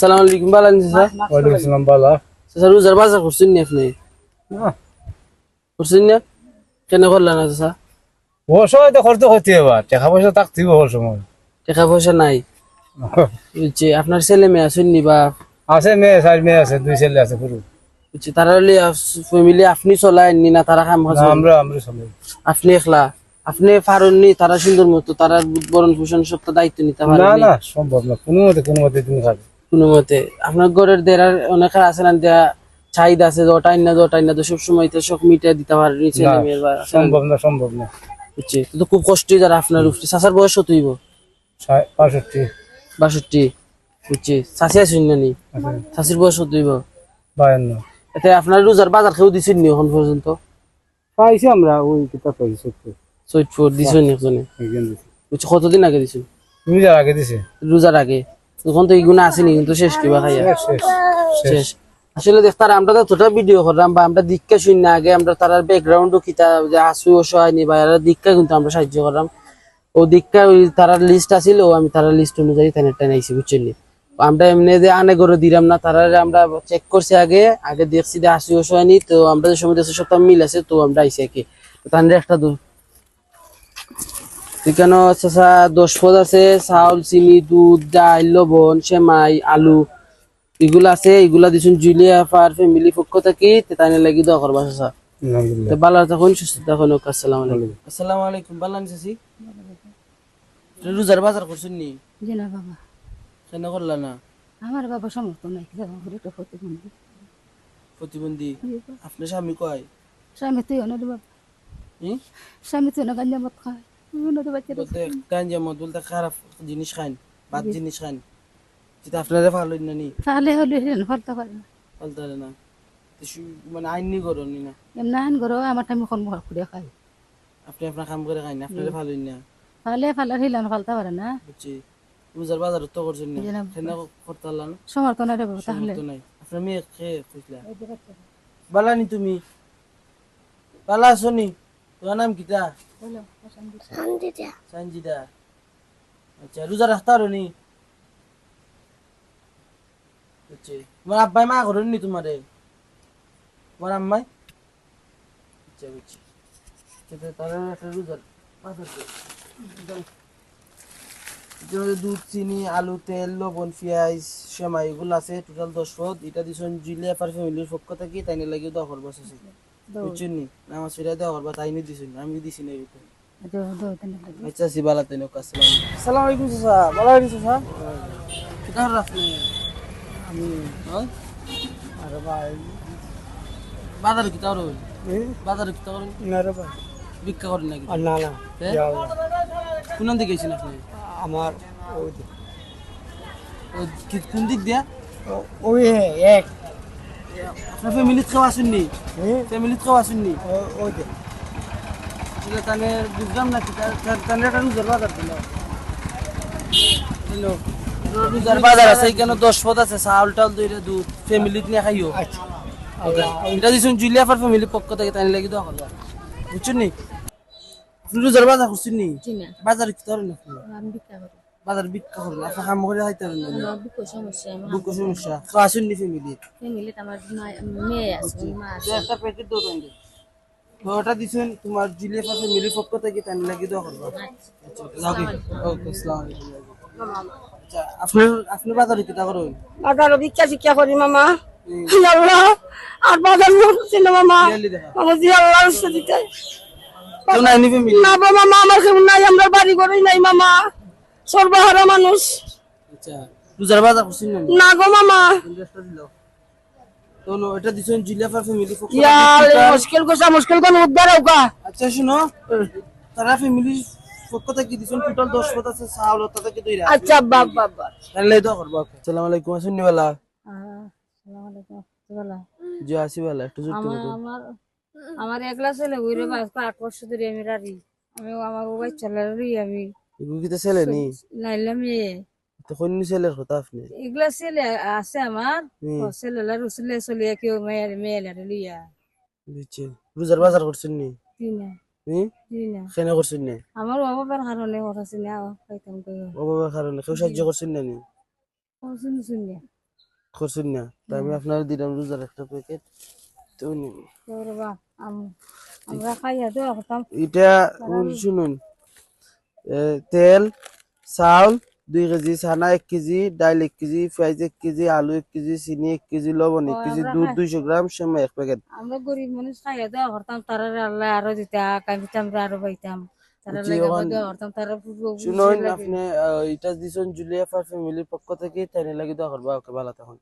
আসসালামু আলাইকুম ভালো আছেন স্যার ওয়ালাইকুম আসসালাম বালা স্যার রোজার বাজার করছেন নি আপনি না করছেন না কেন করলেন না স্যার ওর সময় তো খরচ হতে এবার টাকা পয়সা থাকতেই সময় টাকা পয়সা নাই বুঝছি আপনার ছেলে মেয়ে আছেন নি বা আছে মেয়ে চার মেয়ে আছে দুই ছেলে আছে পুরো বুঝছি তারা ফ্যামিলি আপনি চলায় নি না তারা কাম না, করছেন আমরা আমরা সবাই আপনি একলা আপনি পারেন নি তারা সুন্দর মতো তারা বরণ পোষণ সব দায়িত্ব নিতে না পারেন না সম্ভব না। কোনো মতে কোনো মতে তুমি খাবে। কোনো মতে। আপনার ঘরের দেড়ার অনেক আছে না দেয়া চাহিদা আছে যে ওটাই না যে ওটাই না তো সবসময় তো শখ মিটে দিতে পারেন ছেলে না মেয়ের বা সম্ভব না সম্ভব না। বুঝছি তো খুব কষ্টই যারা আপনার উপরে। চাষার বয়স কত হইব? ষাট- বাষট্টি। বাষট্টি বুঝছি। চাষি আসুন না নি? চাষির বয়স কত হইব? বায়ান্ন। এতে আপনার রোজার বাজার খেয়েও দিছেন নি এখন পর্যন্ত? পাইছি আমরা ওই কিতাব পাইছি ফোর দিছেন নি একজনে? বুঝছি কতদিন আগে দিছেন? যার আগে দিছে। রোজার আগে? তখন তো এইগুলো আসেনি কিন্তু শেষ কিবা খাইয়া শেষ আসলে দেখতার আমরা তো তোটা ভিডিও করলাম বা আমরা দীক্ষা শুনি না আগে আমরা তার ব্যাকগ্রাউন্ড কিতা যে আসু অসহায় নি বা দীক্ষা কিন্তু আমরা সাহায্য করলাম। ও দীক্ষা ওই তারা লিস্ট আছিল ও আমি তারা লিস্ট অনুযায়ী তাই টাইম আইছি বুঝছেন আমরা এমনি যে আনে করে দিলাম না তারা আমরা চেক করছি আগে আগে দেখছি যে আসু অসহায় নি তো আমরা যে সময় সব মিল আছে তো আমরা আইছি আর কি তো তাদের একটা এখানে চাচা দশ পদ আছে চাউল চিনি দুধ ডাল লবণ সেমাই আলু এগুলা আছে এগুলা দিছুন জুলিয়া ফার ফ্যামিলি পক্ষ থাকি তাই লাগি দোয়া করবা চাচা। আলহামদুলিল্লাহ। তো ভালো থাকুন সুস্থ থাকুন আসসালামু আলাইকুম। আসসালামু আলাইকুম ভালো চাচি? রোজার বাজার করছেন নি? জি না বাবা। কেন করলা না? আমার বাবা সমর্থ নাই একটা প্রতিবন্ধী। প্রতিবন্ধী? আপনার স্বামী কয়? স্বামী তুই অনেক বাবা? স্বামী তুই খায় অনেক বাচ্চা বলতে গাঞ্জা মদ বলতে খারাপ জিনিস খান বাদ জিনিস খান যেটা আপনারা ভালো না নি তাহলে হলে ফলতে পারে না পারে না তো সু- করো নি না এমনি আইন করো আমার টাইম এখন মুখ খুঁড়ে খাই আপনি আপনার কাম করে খাই না আপনারা ভালো না তাহলে ফালার হিলান ফালতে পারে না বুঝছি রোজার বাজার তো করছেন না জি না। কেন করতে পারলাম না সমর্থ নাই বাবা তাহলে তো নাই আপনার মেয়ে খেয়ে খুঁজলা বালা নি তুমি বালা আছো নি তোমার নাম কিতা সঞ্জিদা আচ্ছা রোজা রাখতে নি? তোমার আব্বাই মা করেন নি তোমারে তোমার আম্মাই? আচ্ছা বুঝছি তাহলে একটা রোজার। এটার মধ্যে দুধ চিনি আলু তেল লবণ পেঁয়াজ সেমাই এগুলো আছে। টোটাল দশ পদ। এটা দিছেন জুলিয়া পার ফ্যামিলির পক্ষ থেকে তাই না লাগিয়ে করব আছে বুঝছেন? নামাজ ফিরা দেওয়া করবা তাই নি দিছেন আমি দিছি না এরকম। আচ্ছা সি বালা আসসালাম আসসালামু আলাইকুম। চাচা। ভালো আছেন চাচা? কি আপনি আমি হ্যাঁ? আরে ভাই। বাজারে কি তাও বাজারে কি তাও না রে ভাই। ভিক্ষা করেন নাকি? না না। হ্যাঁ? কোন দিকে গেছেন আপনি? আমার ওই কোন দিক দিয়া? ওই এক। আপনার ফ্যামিলিত কেউ আসেননি? ফ্যামিলিত কেউ আসেননি? ওই তাহলে তাহলে বুঝলাম না কি তাহলে রোজার বাজার দিল দিল রোজার বাজার আছে এখানে দশ পদ আছে চাউল টাউল দইরা দুধ ফ্যামিলিত নিয়ে খাইও। আচ্ছা। এটা দিচ্ছেন জুলিয়াফার ফ্যামিলি পক্ষ থেকে তাই লাগি দেওয়া করবা বুঝছেন নি? আপনি বাজার করছেন নি? না। বাজার কি করেন আপনি আমি ভিক্ষা করি বাজার বিক্রি করেন আপনি কাম করে খাইতে পারেন না। বুক সমস্যা আমার বুক সমস্যা। কেউ আসেন নি ফ্যামিলি ফ্যামিলিতে আমার মেয়ে আছে মা আছে। একটা প্যাকেট দাও দেন তো ওটা দিছেন তোমার জুলিয়াফার ফ্যামিলি পক্ষ থেকে তাই লাগি দেওয়া করবা? আচ্ছা। ওকে ওকে আসসালামু আলাইকুম। আচ্ছা আপনি আপনি বাজারে কি তা করেন বাজার ভিক্ষা শিক্ষা করি মামা। আল্লাহ আর বাজার ছিল মামা? জি আল্লাহ দিতে নি ফ্যামিলি না মামা আমার কেউ নাই আমরা বাড়ি করেই নাই মামা। সর্বহারা মানুষ। আচ্ছা রোজার বাজার করছেন না? না গো মামা। তো এটা দিছেন জুলিয়াফার ফ্যামিলি পক্ষ থেকে। ইয়ালে total- মুশকিল কোসা মুশকিল কোন উদ্ধার হোকা আচ্ছা শুনো তারা ফ্যামিলি পক্ষ থেকে দিছেন টোটাল দশ পথ আছে চাউল ওটা থেকে দুই আচ্ছা বাপ বাপ বাপ। তাহলে তো করব আসসালামু আলাইকুম আসুন বেলা বলা। জি আসি বেলা একটু জোর আমার একলা ছেলে ঘুরে আজকে আট বছর ধরে আমি আমার ও বাচ্চা আমি এগুলো ছেলে নি নাইলে মেয়ে এগুলা ছেলে আছে আমার চলিয়া কেউ লইয়া বুঝছি রোজার বাজার করছেন নি আমার অভাবের কারণে কারণে কেউ সাহায্য করছেন করছেন তাই আমি আপনার দিলাম রোজার একটা প্যাকেট তো নিন আমরা খাইয়া এটা শুনুন তেল চাউল দুই কেজি চানা এক কেজি ডাল এক কেজি পেঁয়াজ এক কেজি আলু এক কেজি চিনি এক কেজি লবণ এক কেজি দুধ। দুইশো গ্রাম সেমাই এক প্যাকেট আমরা গরিব মানুষ খাইয়া দোয়া করতাম তারা আল্লাহ আরও দিতা কামিতাম আরও পাইতাম। শুনুন আপনি এটা দিছেন জুলিয়া ফার ফ্যামিলির পক্ষ থেকে তাই লাগে দোয়া করবা ওকে ভালো তখন